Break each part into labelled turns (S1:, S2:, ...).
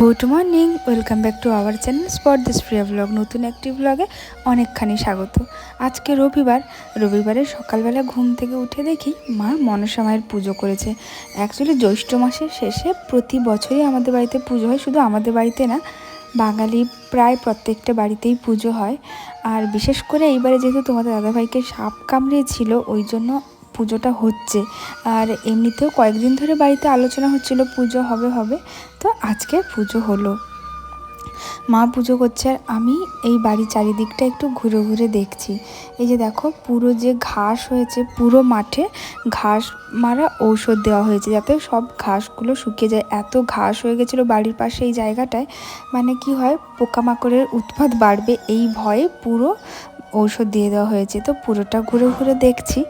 S1: Good morning welcome back to our channel spot this Priya blog নতুন একটি ব্লগে অনেকখানি স্বাগত। আজকে রবিবার। রবিবারে সকালবেলা ঘুম থেকে উঠে দেখি মা মনসা মায়ের পুজো করেছে। অ্যাকচুয়ালি জ্যৈষ্ঠ মাসের শেষে প্রতি বছরই আমাদের বাড়িতে পুজো হয়। শুধু আমাদের বাড়িতে না, বাঙালি প্রায় প্রত্যেকটা বাড়িতেই পুজো হয়। আর বিশেষ করে এইবারে যেহেতু তোমাদের দাদাভাইকে সাপ কামড়িয়েছিল ওই জন্য পুজোটা হচ্ছে। আর এমনিতেও কয়েকদিন ধরে বাড়িতে আলোচনা হচ্ছিল পুজো হবে হবে। তো আজকে পুজো হলো। মা পুজো করছে আর আমি এই বাড়ির চারিদিকটা একটু ঘুরে ঘুরে দেখছি। এই যে দেখো, পুরো যে ঘাস হয়েছে, পুরো মাঠে ঘাস মারা ঔষধ দেওয়া হয়েছে, যাতে সব ঘাসগুলো শুকিয়ে যায়। এত ঘাস হয়ে গেছিল বাড়ির পাশে এই জায়গাটায়। মানে কি হয়, পোকামাকড়ের উৎপাত বাড়বে, এই ভয়ে পুরো ঔষধ দিয়ে দেওয়া হয়েছে। তো পুরোটা ঘুরে ঘুরে দেখছি।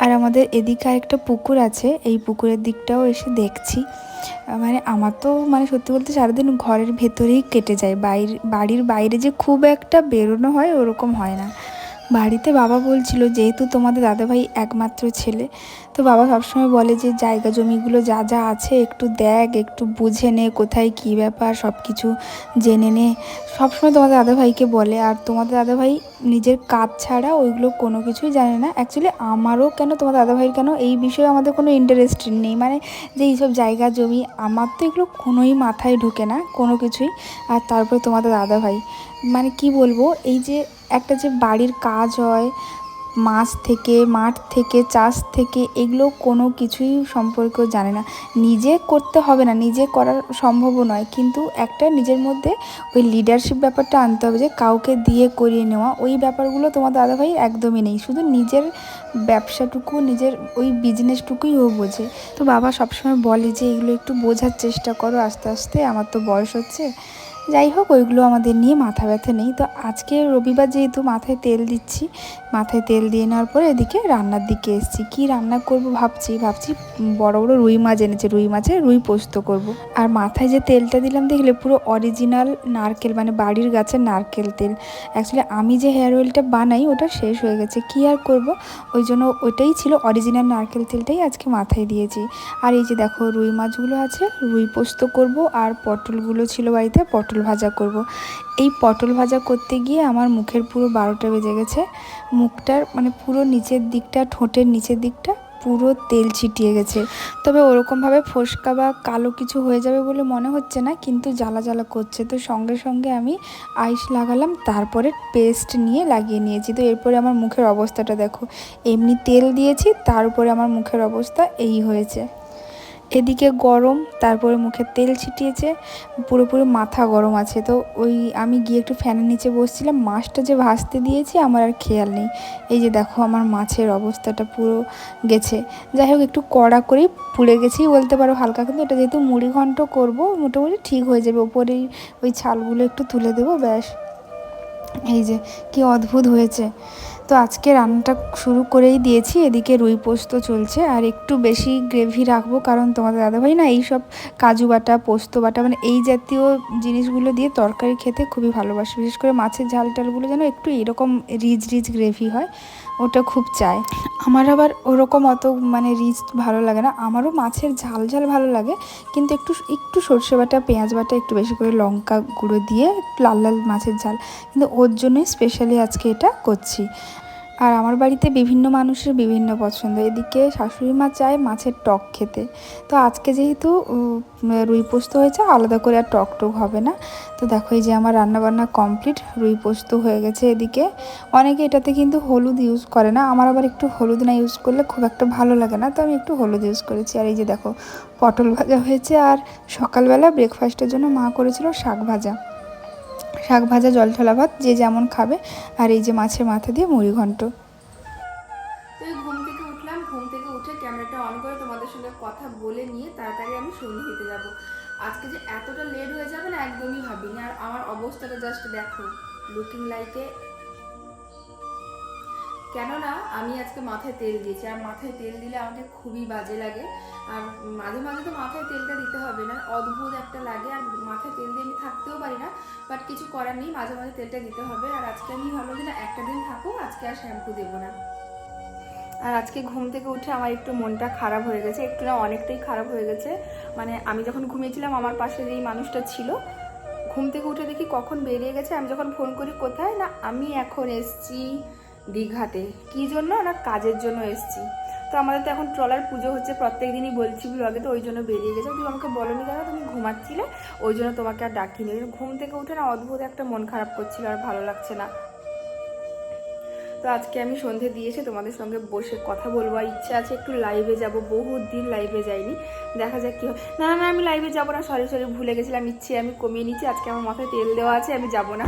S1: আর আমাদের এদিকে আরেকটা পুকুর আছে। এই পুকুরের দিকটাও এসে দেখছি। মানে আমার তো মানে সত্যি বলতে সারাদিন ঘরের ভেতরেই কেটে যায়। বাইর, বাড়ির বাইরে যে খুব একটা বেরোনো হয় ওরকম হয় না। বাড়িতে বাবা বলছিল, যেহেতু তোমাদের দাদাভাই একমাত্র ছেলে তো বাবা সবসময় বলে যে, জায়গা, জমিগুলো যা যা আছে একটু দেখ, একটু বুঝে নে কোথায় কী ব্যাপার সব কিছু জেনে নে। সবসময় তোমাদের দাদাভাইকে বলে, আর তোমাদের দাদাভাই নিজের কাজ ছাড়া ওইগুলো কোনো কিছুই জানে না। অ্যাকচুয়ালি আমারও কেন, তোমাদের দাদাভাইয়ের কেন এই বিষয়ে আমাদের কোনো ইন্টারেস্ট নেই। মানে যে, এইসব জায়গা, জমি, আমার তো এগুলো কোনোই মাথায় ঢুকে না, কোনো কিছুই। আর তারপরে তোমাদের দাদাভাই মানে কি বলব, এই যে একটা যে বাড়ির কাজ হয় মাছ থেকে, মাঠ থেকে, চাষ থেকে এগুলো কোনো কিছুই সম্পর্ক জানে না। নিজে করতে হবে না, নিজে করার সম্ভবও নয়। কিন্তু একটা নিজের মধ্যে ওই লিডারশিপ ব্যাপারটা আনতে হবে যে, কাউকে দিয়ে করিয়ে নেওয়া, ওই ব্যাপারগুলো তোমার দাদাভাই একদমই নেই। শুধু নিজের ব্যবসাটুকু, নিজের ওই বিজনেসটুকুই ও বোঝে। তো বাবা সবসময় বলে যে, এগুলো একটু বোঝার চেষ্টা করো, আস্তে আস্তে। আমার তো বয়স হচ্ছে। যাই হোক, ওইগুলো আমাদের নিয়ে মাথা ব্যথা নেই। তো আজকে রবিবার যেহেতু মাথায় তেল দিচ্ছি, মাথায় তেল দিয়ে নেওয়ার পরে এদিকে রান্নার দিকে এসেছি। কি রান্না করব ভাবছি ভাবছি বড় বড় রুই মাছ এনেছে, রুই মাছে রুই পোস্ত করব। আর মাথায় যে তেলটা দিলাম, দেখলে পুরো অরিজিনাল নারকেল মানে বাড়ির গাছের নারকেল তেল। অ্যাকচুয়ালি আমি যে হেয়ার অয়েলটা বানাই, ওটা শেষ হয়ে গেছে। কি আর করব? ওই জন্য ওইটাই ছিল অরিজিনাল নারকেল তেলটাই আজকে মাথায় দিয়েছি। আর এই যে দেখো, রুই মাছগুলো আছে, রুই পোস্ত করব, আর পটলগুলো ছিল বাড়িতে, পটল ভাজা করব। এই পটল ভাজা করতে গিয়ে আমার মুখের পুরো বারোটা বেজে গেছে। মুখটার মানে পুরো নিচের দিকটা, ঠোঁটের নিচের দিকটা পুরো তেল ছিটিয়ে গেছে। তবে ওরকমভাবে ফোসকা বা কালো কিছু হয়ে যাবে বলে মনে হচ্ছে না, কিন্তু জ্বালা জ্বালা করছে। তো সঙ্গে সঙ্গে আমি আইস লাগালাম, তারপরে পেস্ট নিয়ে লাগিয়ে নিয়েছি। তো এরপরে আমার মুখের অবস্থাটা দেখো। এমনি তেল দিয়েছি, তার উপরে আমার মুখের অবস্থা এই হয়েছে। এদিকে গরম, তারপরে মুখে তেল ছিটিয়েছে, পুরোপুরি মাথা গরম আছে। তো ওই আমি গিয়ে একটু ফ্যানের নিচে বসছিলাম, মাছটা যে ভাসতে দিয়েছি আমার আর খেয়াল নেই। এই যে দেখো আমার মাছের অবস্থাটা পুরো গেছে। যাই হোক, একটু কড়া করেই পুড়ে গেছি বলতে পারো হালকা, কিন্তু এটা যেহেতু মুড়ি ঘন্ট করব, মোটামুটি ঠিক হয়ে যাবে। ওপরেই ওই ছালগুলো একটু তুলে দেবো, ব্যাস। এই যে কি অদ্ভুত হয়েছে। তো আজকে রান্নাটা শুরু করেই দিয়েছি। এদিকে রুই পোস্ত চলছে আর একটু বেশি গ্রেভি রাখব কারণ তোমাদের দাদাভাই না এইসব কাজু বাটা, পোস্ত বাটা মানে এই জাতীয় জিনিসগুলো দিয়ে তরকারি খেতে খুবই ভালোবাসে। বিশেষ করে মাছের ঝাল টালগুলো যেন একটু এরকম রিচ রিচ গ্রেভি হয়। ওটা খুব চাই। আমার আবার ওরকম অত মানে রিচ ভালো লাগে না। আমারও মাছের ঝাল ঝাল ভালো লাগে, কিন্তু একটু একটু সর্ষে বাটা, পেঁয়াজ বাটা, একটু বেশি করে লঙ্কা গুঁড়ো দিয়ে লাল লাল মাছের ঝাল। কিন্তু ওর জন্যই স্পেশালি আজকে এটা করছি। আর আমার বাড়িতে বিভিন্ন মানুষের বিভিন্ন পছন্দ। এদিকে শাশুড়ি মা চায় মাছের টক খেতে। তো আজকে যেহেতু রুই পোস্ত হয়েছে, আলাদা করে আর টক টক হবে না। তো দেখো এই যে আমার রান্নাবান্না কমপ্লিট, রুই পোস্ত হয়ে গেছে এদিকে। অনেকে এটাতে কিন্তু হলুদ ইউজ করে না, আমার আবার একটু হলুদ না ইউজ করলে খুব একটা ভালো লাগে না, তো আমি একটু হলুদ ইউজ করেছি। আর এই যে দেখো, পটল ভাজা হয়েছে আর সকালবেলা ব্রেকফাস্টের জন্য মা করেছিল শাক ভাজা। শাক ভাজা জল ঠোলা ভাত, যে যেমন খাবে। আর এই যে মাছের মাথা দিয়ে মুড়ি ঘন্ট
S2: তো এই ঘুম থেকে উঠলাম। ঘুম থেকে উঠে ক্যামেরাটা অন করে তোমাদের সঙ্গে কথা বলে নিয়ে তাড়াতাড়ি আমি সন্ধে দিতে যাব। আজকে যে এতটা লেট হয়ে যাবে না, একদমই ভাবিনি। আর আমার অবস্থাটা জাস্ট দেখো লুকিং লাইকে কেননা আমি আজকে মাথায় তেল দিয়েছি। আর মাথায় তেল দিলে আমাকে খুবই বাজে লাগে। আর মাঝে মাঝে তো মাথায় তেলটা দিতে হবে না। অদ্ভুত একটা লাগে। আর মাথায় তেল দিয়ে আমি থাকতেও পারি না। বাট কিছু করার নেই, মাঝে মাঝে তেলটা দিতে হবে। আর আজকে আমি ভাবলাম যে না, একটা দিন থাকুক, আজকে আর শ্যাম্পু দেবো না। আর আজকে ঘুম থেকে উঠে আমার একটু মনটা খারাপ হয়ে গেছে, একটু না অনেকটাই খারাপ হয়ে গেছে। মানে আমি যখন ঘুমিয়েছিলাম, আমার পাশে যেই মানুষটা ছিল। ঘুম থেকে উঠে দেখি কখন বেরিয়ে গেছে, আমি যখন ফোন করি, কোথায়? না, আমি এখন এসছি দীঘাতে। কী জন্য? না, কাজের জন্য এসছি। তো আমাদের তো এখন ট্রলার পুজো হচ্ছে প্রত্যেক দিনই বলছি ব্লগে, তো ওই জন্য বেরিয়ে গেছে। তুমি আমাকে বলনি কেন? তুমি ঘুমাচ্ছিলে। ওই জন্য তোমাকে আর ডাকিনি। ঘুম থেকে উঠে না অদ্ভুত একটা মন খারাপ করছিল, আর ভালো লাগছে না। তো আজকে আমি সন্ধে দিয়েছি তোমাদের সঙ্গে বসে কথা বলব। ইচ্ছা আছে একটু লাইভে যাব। বহুত দিন লাইভে যাইনি। দেখা যাক কি হয়। না না, আমি লাইভে যাব না। সরি সরি ভুলে গেছিলাম। ইচ্ছে, আমি কমিয়ে নিচ্ছি। আজকে আমার মাথায় তেল দেওয়া আছে, আমি যাব না।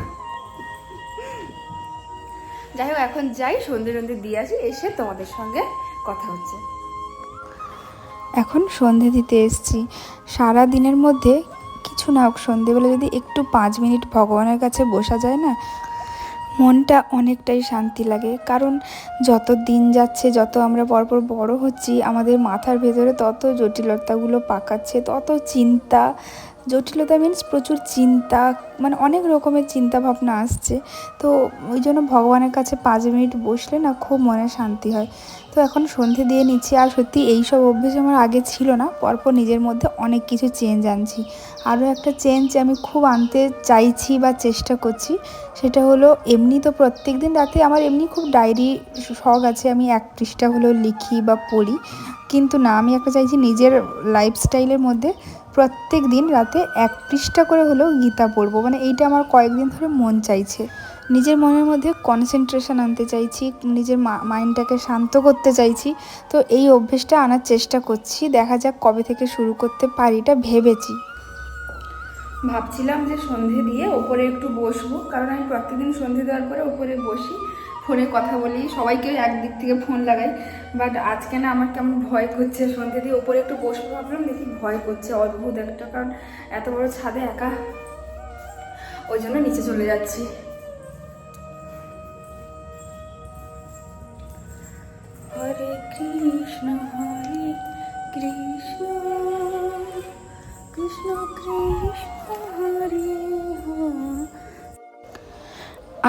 S2: যাই হোক, এখন যাই। সন্ধে সন্ধে দিয়ে আসি। এসে তোমাদের সঙ্গে কথা হচ্ছে।
S1: এখন সন্ধে দিতে এসছি। সারা দিনের মধ্যে কিছু না হোক, সন্ধেবেলা যদি একটু পাঁচ মিনিট ভগবানের কাছে বসা যায় না মনটা অনেকটাই শান্তি লাগে। কারণ যত দিন যাচ্ছে, যত আমরা পরপর বড় হচ্ছি, আমাদের মাথার ভেতরে তত জটিলতাগুলো পাকাচ্ছে, তত চিন্তা জটিলতা মিন্স প্রচুর চিন্তা মানে অনেক রকমের চিন্তা ভাবনা আসছে। তো ওই জন্য ভগবানের কাছে পাঁচ মিনিট বসলে না খুব মনে শান্তি হয়। তো এখন সন্ধে দিয়ে নিচ্ছি, আর সত্যি এই সব অভ্যেস আমার আগে ছিল না, পরপর নিজের মধ্যে অনেক কিছু চেঞ্জ আনছি। আরও একটা চেঞ্জ আমি খুব আনতে চাইছি বা চেষ্টা করছি, সেটা হলো এমনি তো প্রত্যেক দিন রাতে আমার এমনি খুব ডায়েরি শখ আছে, আমি এক পৃষ্ঠা হলেও লিখি বা পড়ি। কিন্তু না, আমি একটা চাইছি নিজের লাইফস্টাইলের মধ্যে প্রত্যেক দিন রাতে এক পৃষ্ঠা করে হলেও গীতা পড়ব। মানে এইটা আমার কয়েকদিন ধরে মন চাইছে। নিজের মনের মধ্যে কনসেন্ট্রেশন আনতে চাইছি, নিজের মাইন্ডটাকে শান্ত করতে চাইছি। তো এই অভ্যেসটা আনার চেষ্টা করছি। দেখা যাক কবে থেকে শুরু করতে পারি এটা ভেবেছি।
S2: ভাবছিলাম যে সন্ধে দিয়ে ওপরে একটু বসবো। কারণ আমি প্রত্যেকদিন সন্ধে দেওয়ার পরে ওপরে বসি। ফোনে কথা বলি সবাইকে একদিক থেকে ফোন লাগাই। বাট আজকে না আমার কেমন ভয় করছে, সন্ধে দিয়ে ওপরে একটু বসবো ভাবলাম, দেখি ভয় করছে, অদ্ভুত একটা, কারণ এত বড় ছাদে একা। ওই জন্য নিচে চলে যাচ্ছি।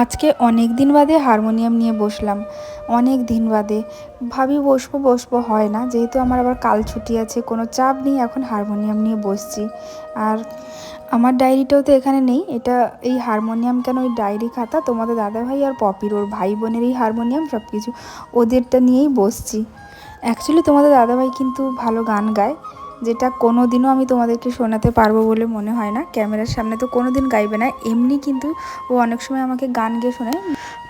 S1: আজকে অনেক দিন বাদে হারমোনিয়াম নিয়ে বসলাম। অনেক দিন বাদে। ভাবি বসবো বসবো হয় না। যেহেতু আমার আবার কাল ছুটি আছে, কোনো চাপ নেই, এখন হারমোনিয়াম নিয়ে বসছি। আর আমার ডায়েরিটাও তো এখানে নেই। এটা এই হারমোনিয়াম কেন ওই ডায়েরি খাতা? তোমাদের দাদাভাই আর পপির, ওর ভাই বোনের এই হারমোনিয়াম সব কিছু ওদেরটা নিয়েই বসছি। অ্যাকচুয়ালি তোমাদের দাদাভাই কিন্তু ভালো গান গায়। যেটা কোনো দিনও আমি তোমাদেরকে শোনাতে পারব বলে মনে হয় না। ক্যামেরার সামনে তো কোনো দিন গাইবে না। এমনি কিন্তু ও অনেক সময় আমাকে গান গেয়ে শোনায়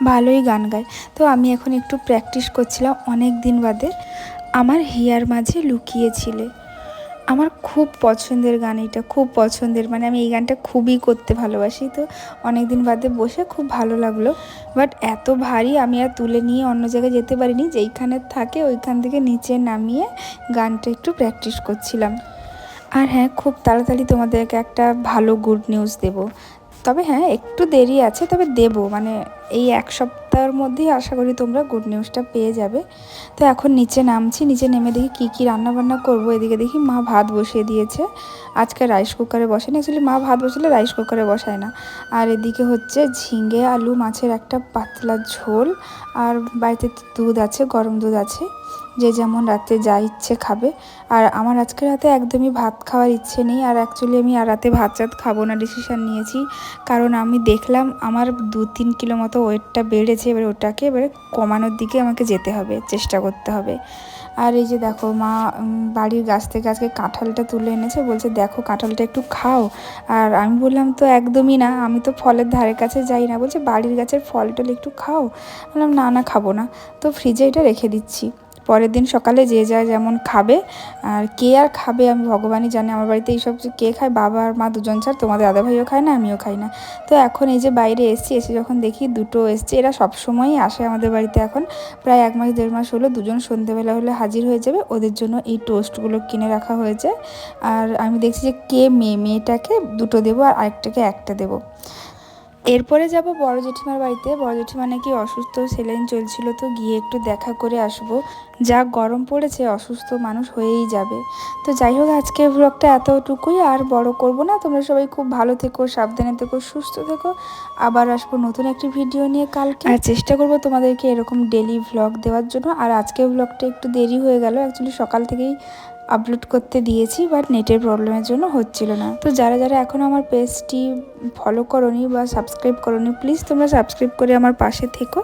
S1: ভালোই গান গায়। তো আমি এখন একটু প্র্যাকটিস করছিলাম অনেক দিন বাদে। আমার হেয়ার মাঝে লুকিয়েছিলে। আমার খুব পছন্দের গান এটা খুব পছন্দের। মানে আমি এই গানটা খুবই করতে ভালোবাসি। তো অনেক দিন বাদে বসে খুব ভালো লাগল। বাট এত ভারী আমি আর তুলে নিয়ে অন্য জায়গায় যেতে পারিনি। যেইখানে থাকে ওইখান থেকে নিচে নামিয়ে গানটা একটু প্র্যাকটিস করছিলাম। আর হ্যাঁ খুব তাড়াতাড়ি তোমাদেরকে একটা ভালো গুড নিউজ দেব। তবে হ্যাঁ একটু দেরি আছে, তবে দেব। মানে এই এক সপ্তাহের মধ্যেই আশা করি তোমরা গুড নিউজটা পেয়ে যাবে। তো এখন নিচে নামছি, নিচে নেমে দেখি কী কী রান্না বান্না করব। এদিকে দেখি মা ভাত বসিয়ে দিয়েছে। আজকে রাইস কুকারে বসে না অ্যাকচুয়ালি মা ভাত বসলে রাইস কুকারে বসায় না। আর এদিকে হচ্ছে ঝিঙে, আলু, মাছের একটা পাতলা ঝোল, আর বাড়িতে দুধ আছে, গরম দুধ আছে। যে যেমন রাতে যা ইচ্ছে খাবে। আর আমার আজকে রাতে একদমই ভাত খাওয়ার ইচ্ছে নেই। আর অ্যাকচুয়ালি আমি আর রাতে ভাত চাত খাব না ডিসিশান নিয়েছি। কারণ আমি দেখলাম আমার দু তিন কিলো মতো ওয়েটটা বেড়েছে। এবার ওটাকে এবারে কমানোর দিকে আমাকে যেতে হবে, চেষ্টা করতে হবে। আর এই যে দেখো মা বাড়ির গাছ থেকে আজকে কাঁঠালটা তুলে এনেছে। বলছে, দেখো কাঁঠালটা একটু খাও। আর আমি বললাম, তো একদমই না, আমি তো ফলের ধারে কাছে যাই না। বলছে, বাড়ির গাছের ফল টল একটু খাও। বললাম, না না, খাব না। তো ফ্রিজে এটা রেখে দিচ্ছি। পরের দিন সকালে যে যা যেমন খাবে, আর কে আর খাবে আমি ভগবানই জানে। আমার বাড়িতে এইসব কে খায়, বাবা আর মা দুজন ছাড় তোমাদের দাদা ভাইও খায় না, আমিও খাই না। তো এখন এই যে বাইরে এসছি, এসে যখন দেখি দুটো এসছে, এরা সব সবসময়ই আসে আমাদের বাড়িতে এখন। প্রায় এক মাস, দেড় মাস হলো দুজন সন্ধেবেলা হলে হাজির হয়ে যাবে। ওদের জন্য এই টোস্টগুলো কিনে রাখা হয়েছে। আর আমি দেখছি যে কে মেয়ে, মেয়েটাকে দুটো দেবো আর আরেকটাকে একটা দেবো। এরপরে যাব বড় জেঠিমার বাড়িতে। বড় জেঠিমা নাকি অসুস্থ, সেলাইন চলছিল তো গিয়ে একটু দেখা করে আসব। যা গরম পড়েছে, অসুস্থ মানুষ হয়েই যাবে। তো যাই হোক, আজকে ব্লগটা এতটুকুই। আর বড় করব না। তোমরা সবাই খুব ভালো থেকো, সাবধানে থেকো, সুস্থ থেকো। আবার আসব নতুন একটি ভিডিও নিয়ে কালকে। আর চেষ্টা করব তোমাদেরকে এরকম ডেলি ভ্লগ দেওয়ার জন্য। আর আজকে ব্লগটা একটু দেরি হয়ে গেল। অ্যাকচুয়ালি সকাল থেকেই আপলোড করতে দিয়েছি বাট নেটের প্রবলেমের জন্য হচ্ছিল না। তো যারা যারা এখনও আমার পেজটি ফলো করনি বা সাবস্ক্রাইব করনি প্লিজ তোমরা সাবস্ক্রাইব করে আমার পাশে থেকো।